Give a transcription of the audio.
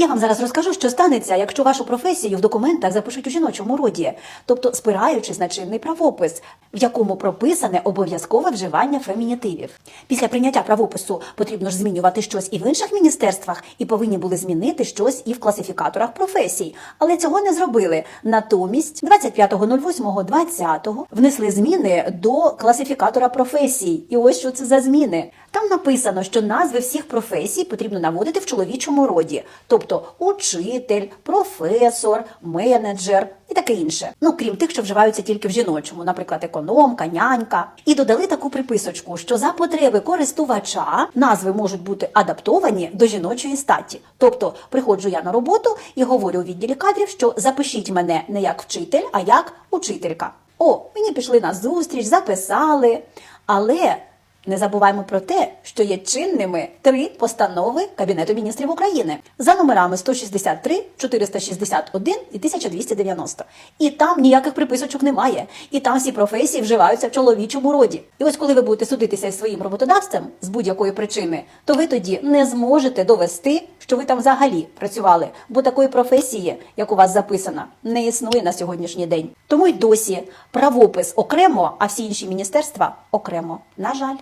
Я вам зараз розкажу, що станеться, якщо вашу професію в документах запишуть у жіночому роді, тобто спираючись на чинний правопис, в якому прописане обов'язкове вживання фемінітивів. Після прийняття правопису потрібно ж змінювати щось і в інших міністерствах, і повинні були змінити щось і в класифікаторах професій. Але цього не зробили. Натомість 25.08.20 внесли зміни до класифікатора професій. І ось що це за зміни. Там написано, що назви всіх професій потрібно наводити в чоловічому роді, тобто учитель, професор, менеджер і таке інше. Ну крім тих, що вживаються тільки в жіночому, наприклад, економка, нянька. І додали таку приписочку, що за потреби користувача назви можуть бути адаптовані до жіночої статі. Тобто, приходжу я на роботу і говорю у відділі кадрів, що запишіть мене не як вчитель, а як учителька. О, мені пішли на зустріч, записали, але. Не забуваємо про те, що є чинними три постанови Кабінету міністрів України за номерами 163, 461 і 1290. І там ніяких приписочок немає. І там всі професії вживаються в чоловічому роді. І ось коли ви будете судитися із своїм роботодавцем з будь-якої причини, то ви тоді не зможете довести, що ви там взагалі працювали, бо такої професії, як у вас записана, не існує на сьогоднішній день. Тому й досі правопис окремо, а всі інші міністерства окремо. На жаль.